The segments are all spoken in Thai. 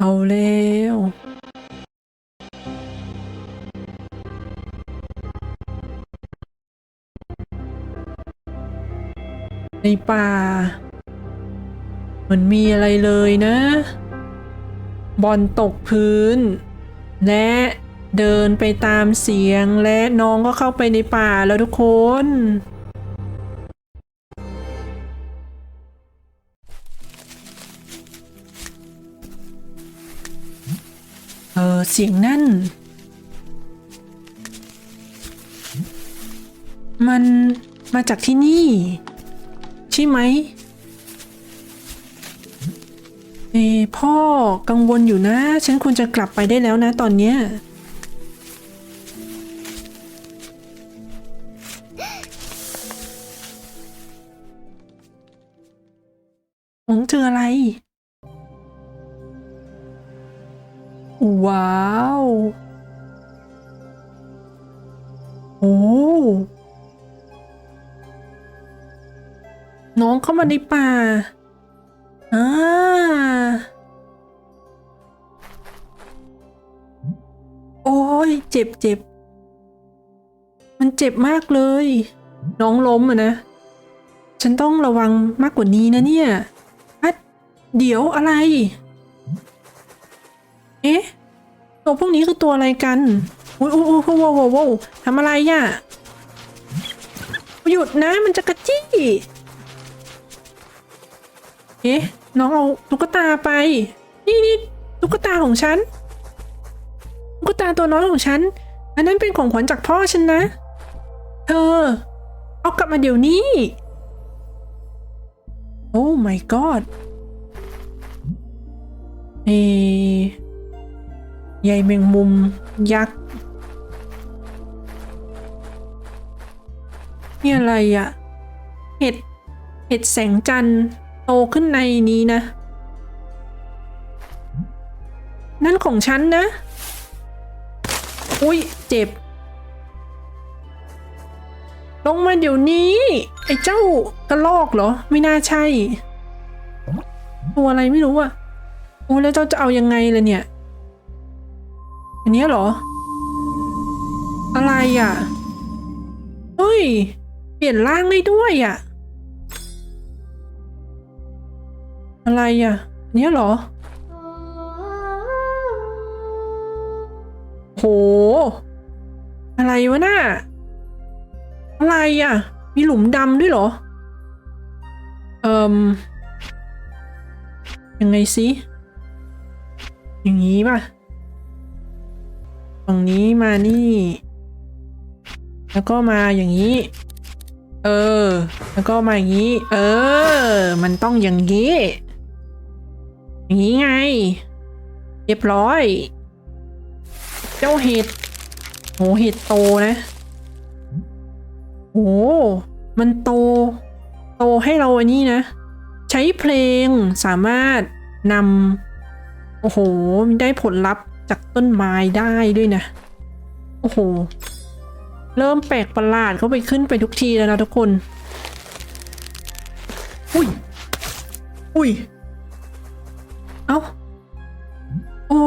เอาแล้วในป่ามันมีอะไรเลยนะ บอลตกพื้น และ เดินไปตามเสียงและน้องก็เข้าไปในป่าแล้วทุกคน เออเสียงนั่น มันมาจากที่นี่ ใช่ไหมเอพ่อกังวลอยู่นะ ฉันควรจะกลับไปได้แล้วนะตอนเนี้ย เข้ามาในป่าอ่าโอ้ยเจ็บเจ็บ มันเจ็บมากเลย น้องล้มอะนะ ฉันต้องระวังมากกว่านี้นะเนี่ยอะเดี๋ยวอะไร เอ๊ะ ตัวพวกนี้คือตัวอะไรกันอุ้ยอุ้ยอุ้ยว้าวว้าวว้าวทำอะไรอะหยุดนะมันจะกระจี้ เอ๊ะน้องเอาตุ๊กตาไป นี่นี่ตุ๊กตาของฉัน ตุ๊กตาตัวน้อยของฉัน อันนั้นเป็นของขวัญจากพ่อฉันนะ เธอ เอากลับมาเดี๋ยวนี้ โอ้ my god เอใยแมงมุมยักษ์นี่อะไรอะเห็ด เห็ดแสงจันทร์ โตขึ้นในนี้นะ นั่นของฉันนะ อุ้ยเจ็บ ลงมาเดี๋ยวนี้ ไอ้เจ้ากระลอกเหรอ ไม่น่าใช่ ตัวอะไรไม่รู้อะโอ้แล้วเจ้าจะเอายังไงล่ะเนี่ย อันนี้เหรอ อะไรอะ เฮ้ย เปลี่ยนร่างได้ด้วยอะ อะไรอะเนี้ยเหรอ โห อะไรวะน่ะอะไรอะ มีหลุมดำด้วยเหรอ เอ่มยังไงสิอย่างนี้ป่ะฝั่งนี้มานี่ แล้วก็มาอย่างนี้ เออ แล้วก็มาอย่างนี้ เออ มันต้องอย่างนี้ อย่างนี้ไง เรียบร้อย เจ้าเห็ดโหเห็ดโตนะโหมันโต โตให้เราอันนี้นะ ใช้เพลงสามารถนำโอ้โหมันได้ผลลัพธ์จากต้นไม้ได้ด้วยนะ โอ้โห เริ่มแปลกประหลาดเข้าไปขึ้นไปทุกทีแล้วนะทุกคน อุ้ย อุ้ย เอ้า โอ้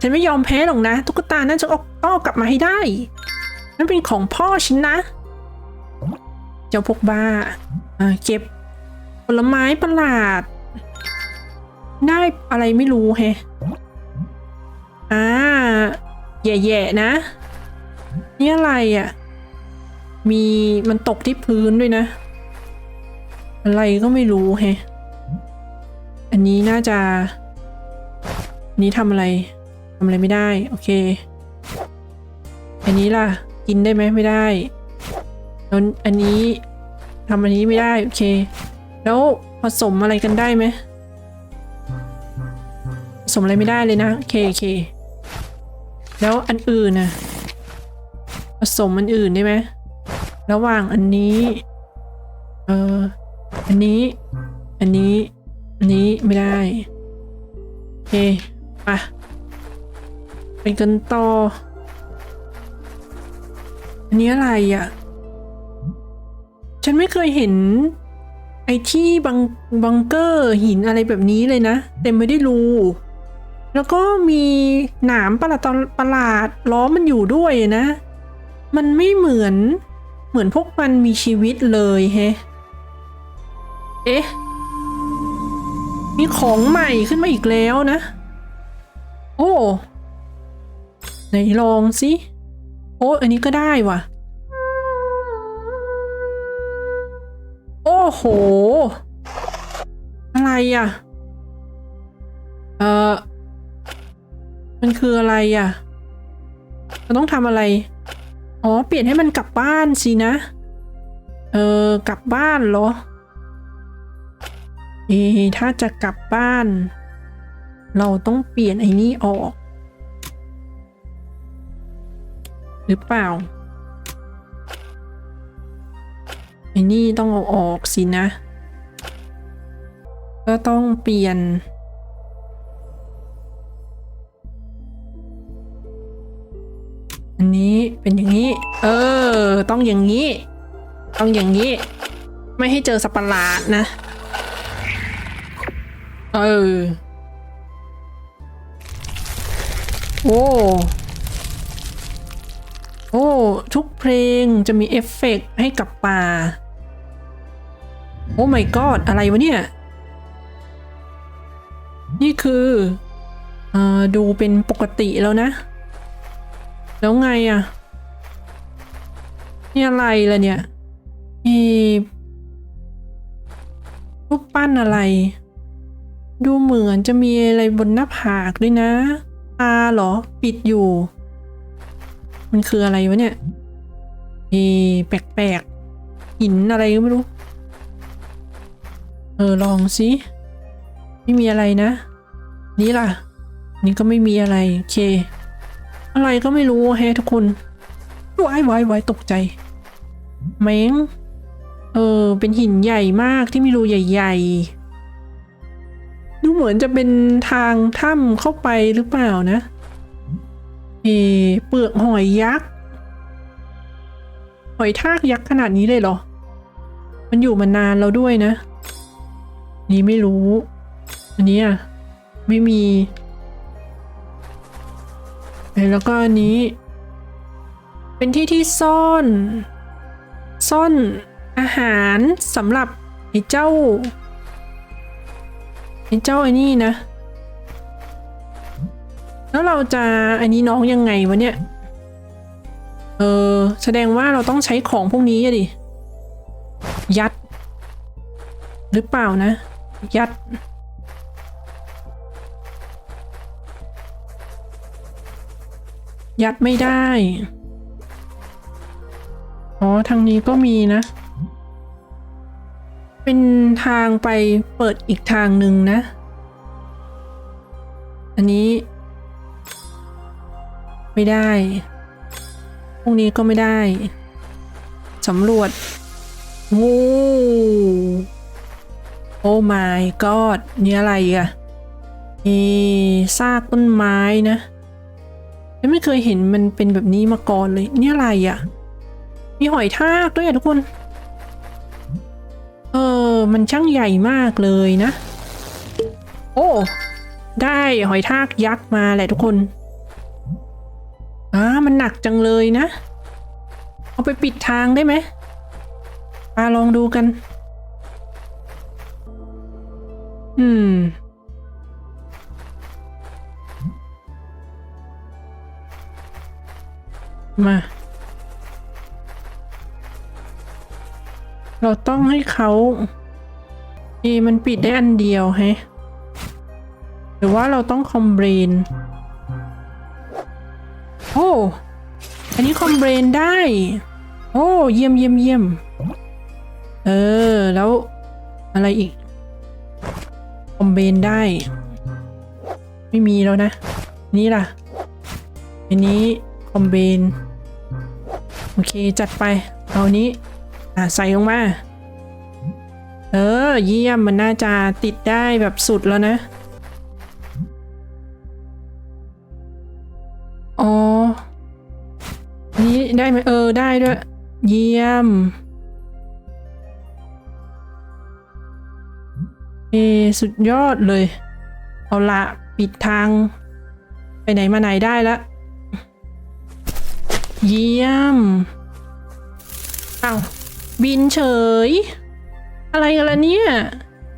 ฉันไม่ยอมแพ้หรอกนะ ตุ๊กตานั่นจะเอาต้อกลับมาให้ได้ นั่นเป็นของพ่อฉันนะ เจ้าพวกบ้าอ่าเก็บผลไม้ประหลาด ได้อะไรไม่รู้แฮอ่าแย่ๆนะ นี่อะไรอะ่ะ มีมันตกที่พื้นด้วยนะ อะไรก็ไม่รู้แฮอันนี้น่าจะ นี้ทำอะไรทำอะไรไม่ได้ โอเค อันนี้ล่ะ กินได้ไหมไม่ได้ แล้วอันนี้ทำอันนี้ไม่ได้ โอเค แล้วผสมอะไรกันได้ไหมผสมอะไรไม่ได้เลยนะ โอเคโอเค แล้วอันอื่นน่ะผสมอันอื่นได้ไหมระหว่างอันนี้ เอออันนี้ อันนี้ อันนี้ไม่ได้ โอเค ไปไปกันต่อ อันนี้อะไรอะ ฉันไม่เคยเห็น ไอ้ที่บังบังเกอร์หินอะไรแบบนี้เลยนะ เต็มไปได้วยรูแล้วก็มีหนามประหลาดประหลาดล้อมันอยู่ด้วยนะ มันไม่เหมือนเหมือนพวกมันมีชีวิตเลยแฮเอ๊ะ มีของใหม่ขึ้นมาอีกแล้วนะ โอ้ไหนลองสิโอ้อันนี้ก็ได้ว่ะ โอ้โห อะไรอะ เออมันคืออะไรอะเราต้องทำอะไร อ๋อ เปลี่ยนให้มันกลับบ้านสินะ เออ กลับบ้านเหรอ เอ ถ้าจะกลับบ้าน เราต้องเปลี่ยนไอ้นี่ออก หรือเปล่าไอ้นี่ต้องเอาออกสินะ ก็ต้องเปลี่ยน อันนี้เป็นอย่างนี้ เออ ต้องอย่างนี้ ต้องอย่างนี้ ไม่ให้เจอสัตว์ปะหลาดนะ เออ โอ้โอ้ทุกเพลงจะมีเอฟเฟกต์ให้กับป่า โอ้ my god อะไรวะเนี่ย นี่คืออดูเป็นปกติแล้วนะ แล้วไงอะนี่อะไรล่ะเนี่ยเอ๊ะรูปปั้นอะไร ดูเหมือนจะมีอะไรบนหน้าผากด้วยนะาเหรอ ปิดอยู่ มันคืออะไรวะเนี่ยเอแปลกๆหินอะไรก็ไม่รู้ เออ ลองสิ ไม่มีอะไรนะ นี่ล่ะ นี่ก็ไม่มีอะไร โอเค อะไรก็ไม่รู้แฮทุกคนวายวายวายตกใจแมงเออ เป็นหินใหญ่มากที่มีรูใหญ่ ๆ ดูเหมือนจะเป็นทางถ้ำเข้าไปหรือเปล่านะเอเปลือกหอยยักษ์ หอยทากยักษ์ขนาดนี้เลยเหรอ มันอยู่มานานแล้วด้วยนะ นี่ไม่รู้ อันนี้อะ ไม่มีเอแล้วก็อันนี้ เป็นที่ที่ซ่อน ซ่อนอาหารสำหรับไอ้เจ้า อ้เจ้าไอ้นี่นะ แล้วเราจะอันนี้น้องยังไงวะเนี่ย เออแสดงว่าเราต้องใช้ของพวกนี้อะดิ ยัด หรือเปล่านะ ยัด ยัดไม่ได้ อ๋อ ทางนี้ก็มีนะ เป็นทางไปเปิดอีกทางหนึ่งนะ อันนี้ ไม่ได้ พวกนี้ก็ไม่ได้สำรวจงูโอ้ my god นี่อะไรอะเอซากต้นไม้นะฉันไม่เคยเห็นมันเป็นแบบนี้มาก่อนเลย นี่อะไรอะมีหอยทากด้วยอะทุกคน เออ มันช่างใหญ่มากเลยนะ โอ้ ได้หอยทากยักษ์มาแหละทุกคนอ่ามันหนักจังเลยนะ เอาไปปิดทางได้ไหมมาลองดูกัน อืมมา เราต้องให้เขาเอมันปิดได้อันเดียวแฮะหรือว่าเราต้องคอมเบรนโอ้อันนี้คอมเบรนได้ โอ้เยี่ยมเยี่ยมเยี่ยมเออ แล้วอะไรอีก คอมเบนได้ ไม่มีแล้วนะ นี่ล่ะ อันนี้คอมเบน โอเค จัดไป เอานี้ อะใส่ลงมา เออ เยี่ยมมันน่าจะติดได้แบบสุดแล้วนะ อ๋อ นี่ได้ไหมเออได้ด้วย เยี่ยม เอ สุดยอดเลย เอาละปิดทาง ไปไหนมาไหนได้ละเยี่ยม อ้าว บินเฉย อะไรกันล่ะเนี่ย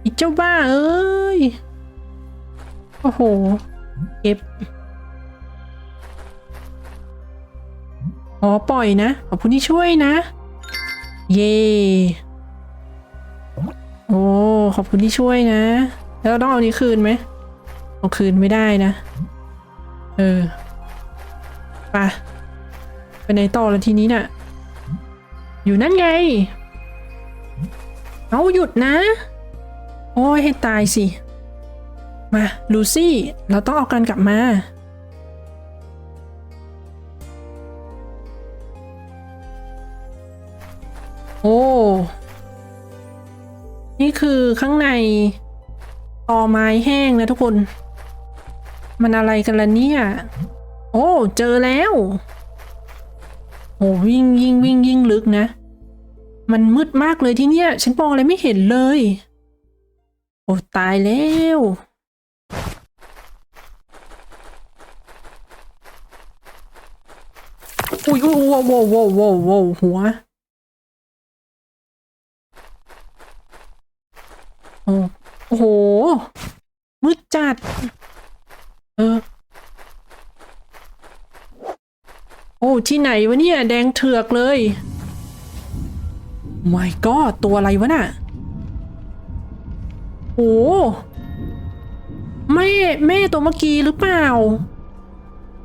อีเจ้าบ้าเอ้ย โอ้โห เก็บ อ๋อ ปล่อยนะ ขอบคุณที่ช่วยนะ เย่โอ้ ขอบคุณที่ช่วยนะ แล้วเราต้องเอานี้คืนไหมเอาคืนไม่ได้นะ เออ ไป ไปไหนต่อละทีนี้น่ะ อยู่นั่นไง เอาหยุดนะ โอ้ยให้ตายสิ มา ลูซี่ เราต้องเอากันกลับมา โอ้ นี่คือข้างในตอไม้แห้งนะทุกคน มันอะไรกันล่ะเนี่ย โอ้ เจอแล้ว โอ้วิ่งยิ่งวิ่งยิ่งลึกนะ มันมืดมากเลยที่เนี่ย ฉันมองอะไรไม่เห็นเลย โอ้ตายแล้วอุ้ยอุ้ยว้าวว้าวว้าวว้าวหัว โอ้โหมืดจัด เออ โอ้ ที่ไหนวะเนี่ย แดงเถือกเลย my god ตัวอะไรวะน่ะโอ้แม่แม่ตัวเมื่อกี้หรือเปล่า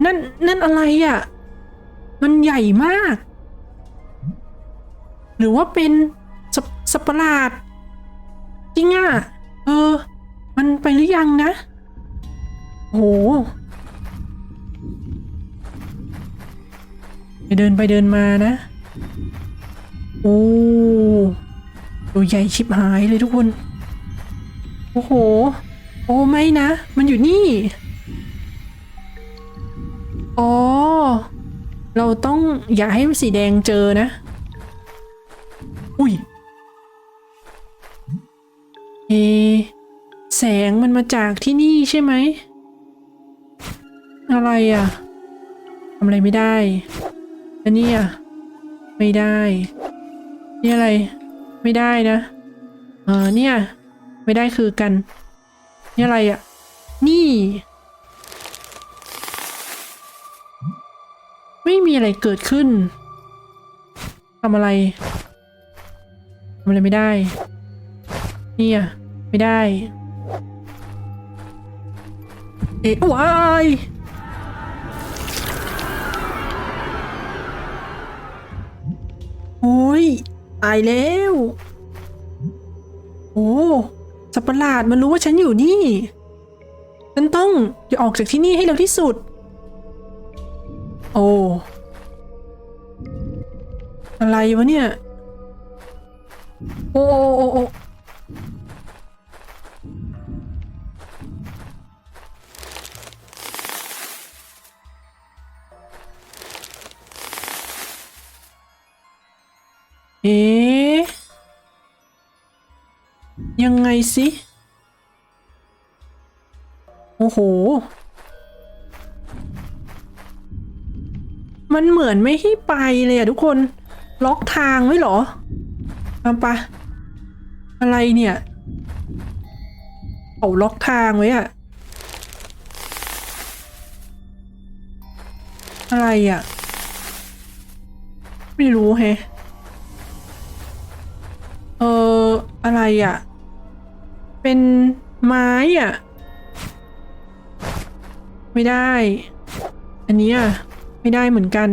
นั่นนั่นอะไรอะ่ะ มันใหญ่มาก หรือว่าเป็นสปสตว์ปาร์ลาดจริงอะ เออ มันไปหรือยังนะโห เดินไปเดินมานะ โอ้ตัวใหญ่ชิบหายเลยทุกคน โอ้โห โอ้ไม่นะ มันอยู่นี่ อ๋อ เราต้องอย่าให้สีแดงเจอนะ อุ้ยเอแสงมันมาจากที่นี่ใช่ไหม อะไรอะทำอะไรไม่ได้ อันนี้อะไม่ได้ นี่อะไร ไม่ได้นะ เออเนี่ย ไม่ได้คือกัน นี่อะไรอะ นี่ ไม่มีอะไรเกิดขึ้นทำอะไรทำอะไรไม่ได้ เนี่ย ไม่ได้ เอ๊ะว้าย โอ้ยตายแล้วโอ้สัตว์ประหลาดมันรู้ว่าฉันอยู่นี่ฉันต้องอย่าออกจากที่นี่ให้เร็วที่สุด โอ้อะไรวะเนี่ย โอ้โอ้โอ้ เอ๊ยังไงสิ โอ้โห มันเหมือนไม่ให้ไปเลยอะทุกคน ล็อกทางไว้เหรอเอาปะอะไรเนี่ยเขาล็อกทางไว้อะอะไรอะไม่รู้แฮะ อะไรอะเป็นไม้อะไม่ได้ อันนี้อะ ไม่ได้เหมือนกัน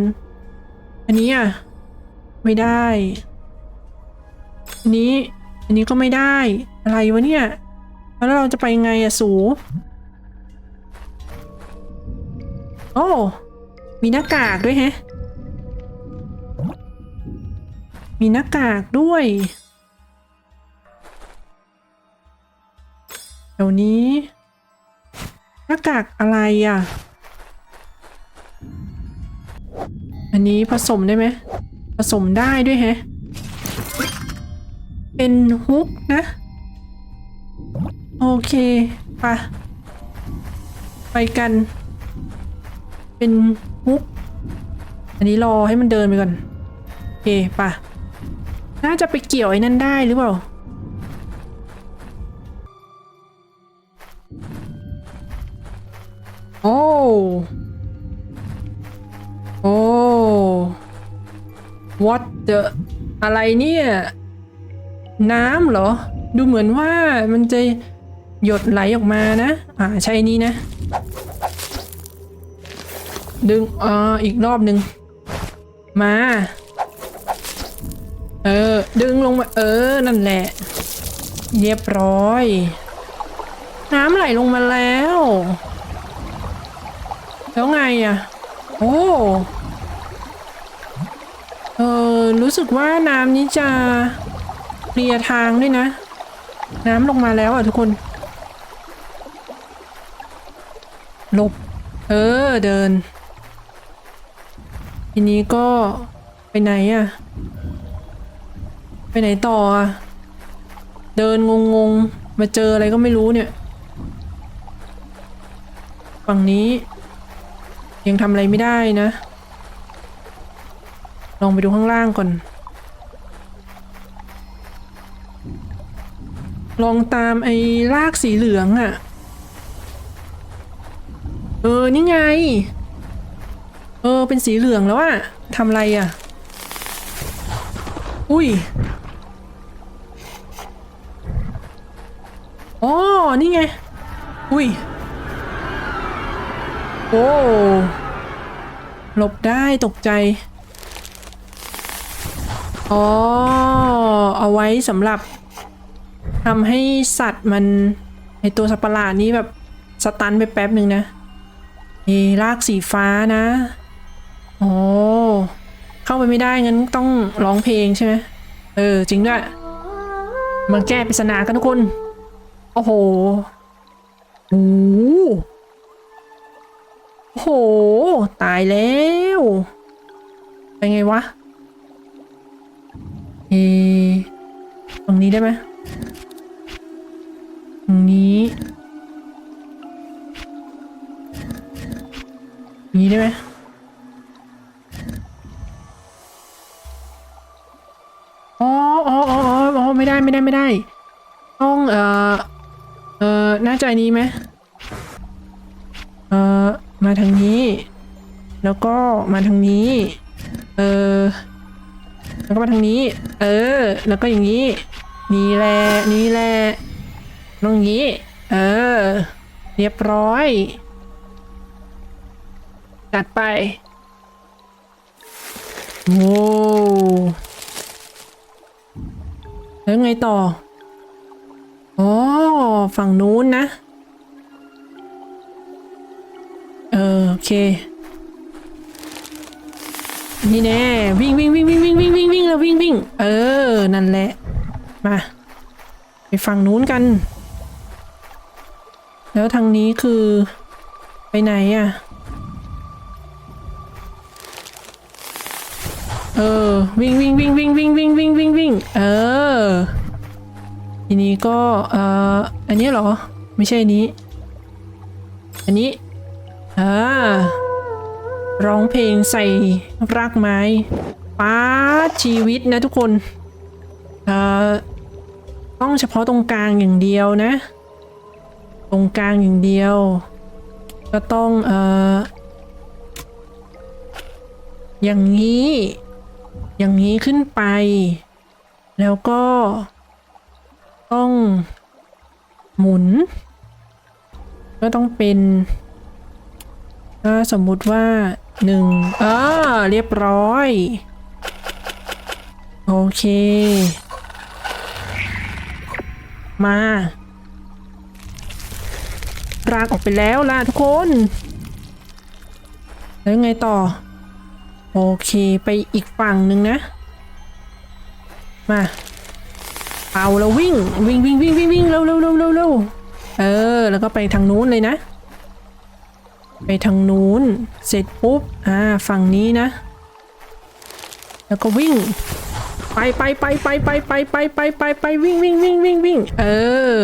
อันนี้อะ ไม่ได้ อันนี้ อันนี้ก็ไม่ได้ อะไรวะเนี่ย แล้วเราจะไปยังไงอะสู โอ้ มีหน้ากากด้วยแฮะ มีหน้ากากด้วย เดี๋ยวนี้หน้ากากอะไรอะ อันนี้ผสมได้ไหม ผสมได้ด้วยแฮะ เป็นฮุกนะ โอเคไปะไปกัน เป็นฮุก อันนี้รอให้มันเดินไปก่อน โอเคไปะน่าจะไปเกี่ยวไอ้นั่นได้หรือเปล่า what the อะไรเนี่ย น้ำเหรอ ดูเหมือนว่ามันจะหยดไหลออกมานะ อ่าใช่นี้นะ ดึงอ่าอีกรอบหนึ่งมา เออ ดึงลงมา เออ นั่นแหละ เรียบร้อย น้ำไหลลงมาแล้ว แล้วไงอะ โอ้ เออรู้สึกว่าน้ำนี้จะเคลียร์ทางด้วยนะ น้ำลงมาแล้วอะทุกคนหลบ เออเดิน ทีนี้ก็ไปไหนอะ ไปไหนต่ออะ เดินงงๆมาเจออะไรก็ไม่รู้เนี่ย ฝั่งนี้ ยังทำอะไรไม่ได้นะ ลองไปดูข้างล่างก่อน ลองตามไอ้ลากสีเหลืองอะ่ะ เออ นี่ไง เออ เป็นสีเหลืองแล้วอะทำอะไรอะ่ะ อุ้ยอ๋อนี่ไง อุ้ย โอ้หลบได้ตกใจ อ๋อ เอาไว้สำหรับทำให้สัตว์มันไอตัวสัตว์ประหลาดนี้แบบสตันไปแป๊บหนึ่งนะเอลากสีฟ้านะอ๋อเข้าไปไม่ได้งั้นต้องร้องเพลงใช่ไหมเออ จริงด้วยมาแก้ปริศนากันทุกคน โอ้โหโอ้โหโอ้โหตายแล้ว เป็นไงวะ เอตรงนี้ได้ไหมตรงนี้ นี้ได้ไหมอ๋ออ๋ออ๋ออ๋อไม่ได้ไม่ได้ไม่ได้ ต้อง เอ่อ เอ่อ น่าจนี้ไหมเอ่อ มาทางนี้ แล้วก็มาทางนี้ เออ แล้วก็มาทางนี้ เออ แล้วก็อย่างนี้ นี่แหละ นี่แหละตรงนี้ เออ เรียบร้อย จัดไป โว้แล้วไงต่อ อ๋อ ฝั่งนู้นนะ เออ โอเค นี่แน่วิ่งวิ่งวิ่งวิ่งวิ่งวิ่งวิ่งวิ่งแล้ววิ่งวิ่งเออ นั่นแหละ มา ไปฝั่งนู้นกัน แล้วทางนี้คือไปไหนอะ่ะ เออ วิ่งวิ่งวิ่งวิ่งวิ่งวิ่งวิ่งวิ่งวิ่งเออ ทีนี้ก็เอ่ออันนี้เหรอ ไม่ใช่นี้ อันนี้อ่า ร้องเพลงใส่รากไม้ป้าชีวิตนะทุกคนเอ่อต้องเฉพาะตรงกลางอย่างเดียวนะ ตรงกลางอย่างเดียว ก็ต้องเอ่ออย่างนี้ อย่างนี้ขึ้นไป แล้วก็ ต้อง หมุน ก็ต้องเป็น ถ้าสมมุติว่า หนึ่งอ่าเรียบร้อย โอเค มารากออกไปแล้วล่ะทุกคน แล้วไงต่อ โอเคไปอีกฝั่งหนึ่งนะ มาเอาแล้ววิ่งวิ่งวิ่งวิ่งวิ่งวิ่งเร็วเร็วเร็วเร็วเร็วเออ แล้วก็ไปทางนู้นเลยนะ ไปทางนู้น เสร็จปุ๊บ อ่า ฝั่งนี้นะ แล้วก็วิ่ง ไปไปไปไปไปไปไปไปไปไปวิ่งวิ่งวิ่งวิ่งวิ่งเออ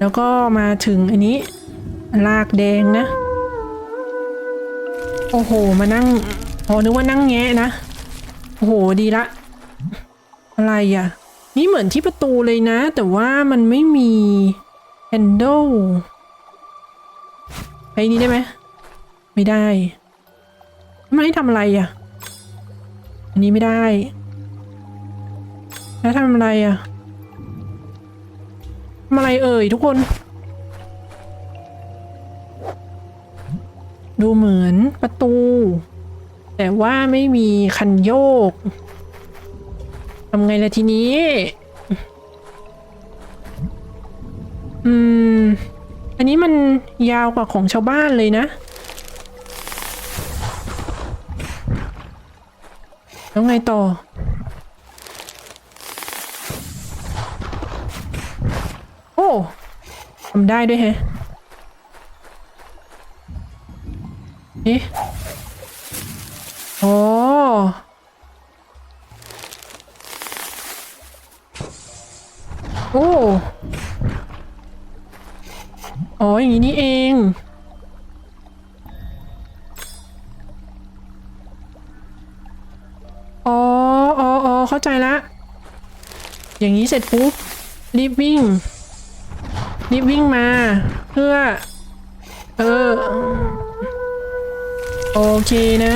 แล้วก็มาถึงอันนี้ ลากแดงนะ โอ้โห มานั่งพอนึกว่านั่งแงะนะ โอ้โห ดีละ อะไรอะ นี่เหมือนที่ประตูเลยนะ แต่ว่ามันไม่มีแฮนเดิล ไปนี้ได้ไหมไม่ได้ ไม่ให้ทำอะไรอะ อันนี้ไม่ได้ แล้วทำอะไรอะทำอะไรเอ่ยทุกคน ดูเหมือนประตู แต่ว่าไม่มีคันโยกทำไงล่ะทีนี้ อืม อันนี้มันยาวกว่าของชาวบ้านเลยนะ แล้วไงต่อ โอ้ทำได้ด้วยแฮะเอ๊ะอ๋อโอ้ อ๋อ อย่างนี้นี่เอง อ๋ออ๋ออ๋อเข้าใจละ อย่างนี้เสร็จปุ๊บ รีบวิ่ง รีบวิ่งมา เพื่อ เออ โอเคนะ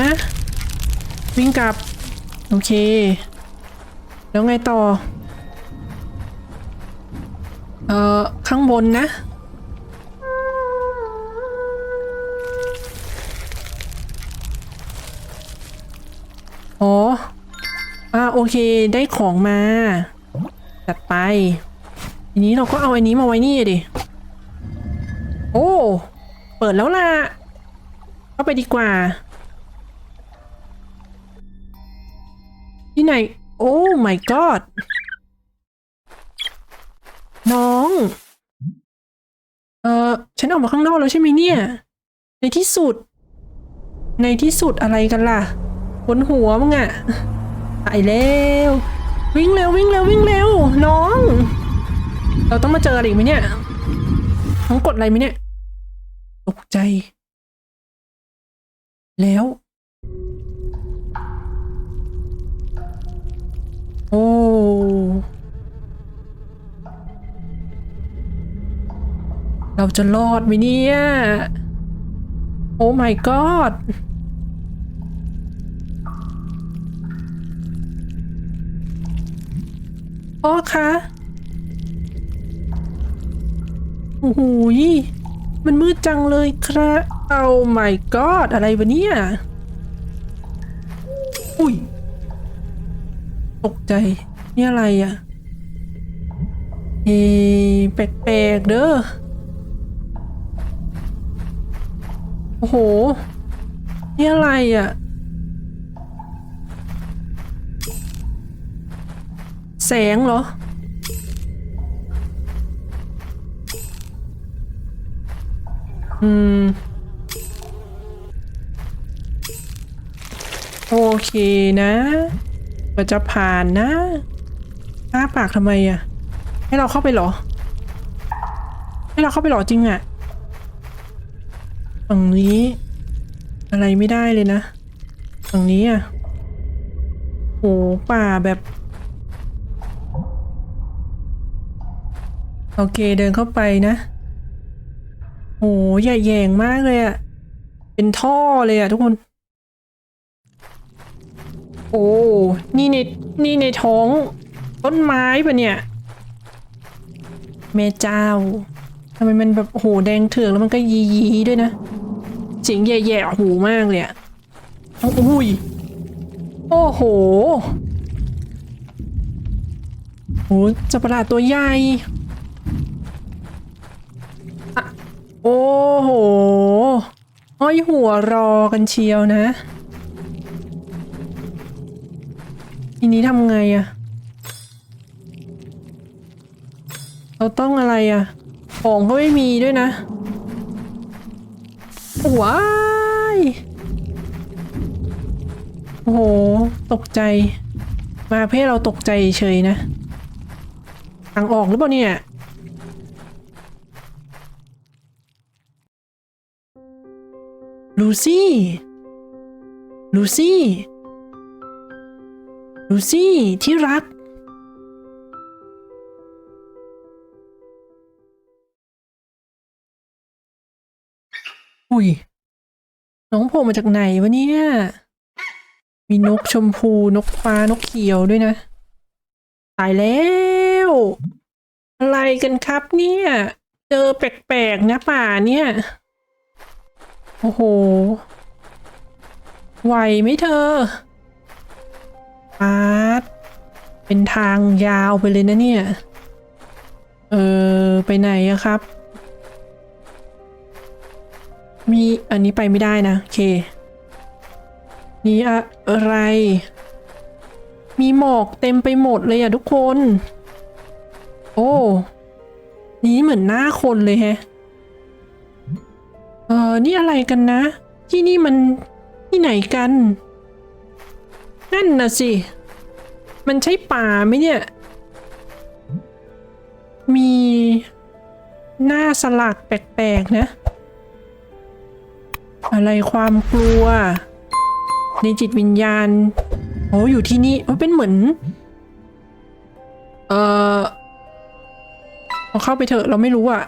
วิ่งกลับ โอเค แล้วไงต่อ เออข้างบนนะ อ๋ออ่าโอเคได้ของมาจัดไปทีนี้เราก็เอาอันนี้มาไว้นี่ดิโอ้เปิดแล้วล่ะเข้าไปดีกว่า ที่ไหน โอ้ my god น้อง เออฉันออกมาข้างนอกแล้วใช่ไหมเนี่ย ในที่สุด ในที่สุดอะไรกันล่ะ บนหัวมึงอะตายแล้ววิ่งเร็ววิ่งเร็ววิ่งเร็วน้อง เราต้องมาเจออะไรอีกไหมเนี่ยน้องกดอะไรไหมเนี่ย ตกใจ แล้ว โอ้เราจะรอดไหมเนี่ย โอ้ my god พ่อคะโอ้โหยมันมืดจังเลยครับโอ้ my god อะไรวะเนี่ย อุ้ย ตกใจ นี่อะไรอะ่ะ เอ๊ะแปลกๆเด้อ โอ้โห นี่อะไรอะ่ะ แสงเหรอ อืม โอเคนะก็จะผ่านนะอ้าปากทำไมอะให้เราเข้าไปเหรอ ให้เราเข้าไปเหรอจริงอะฝั่งนี้ อะไรไม่ได้เลยนะฝั่งนี้อะโหป่าแบบ โอเคเดินเข้าไปนะโหใหญ่แยงมากเลยอะเป็นท่อเลยอะทุกคน โอ้นี่ในนี่ในท้อง ต้นไม้ปะเนี่ยแม่เจ้าทำไมมันแบบโอ้โหแดงเถื่อกแล้วมันก็ยียีด้วยนะเสียงแย่ๆหูมากเลยอะโอ้ยโอ้โหโอ้จับประหลาดตัวใหญ่อะ โอ้โหห้อยหัวรอกันเชียวนะ ทีนี้ทำไงอะเราต้องอะไรอะของก็ไม่มีด้วยนะว้ายโอ้โห ตกใจ มาเพื่อเราตกใจเฉยนะทางออกหรือเปล่าเนี่ย ลูซี่ ลูซี่ ลูซี่ที่รัก อุ้ย น้องโผล่มาจากไหนวะเนี่ย มีนกชมพูนกฟ้านกเขียวด้วยนะ ตายแล้ว อะไรกันครับเนี่ย เจอแปลกๆนะป่าเนี่ย โอ้โห ไหวไหมเธอปาดเป็นทางยาวไปเลยนะเนี่ย เออ ไปไหนอะครับ มีอันนี้ไปไม่ได้นะ โอเค นี่อะอะไร มีหมอกเต็มไปหมดเลยอะทุกคน โอ้ นี่เหมือนหน้าคนเลยแฮะ เออนี่อะไรกันนะ ที่นี่มันที่ไหนกัน นั่นน่ะสิ มันใช่ป่าไหมเนี่ย มีหน้าสลักแปลกๆนะ อะไรความกลัว ในจิตวิญญาณ โอ้อยู่ที่นี่โอ้เป็นเหมือน เออเอาเข้าไปเถอะเราไม่รู้อะ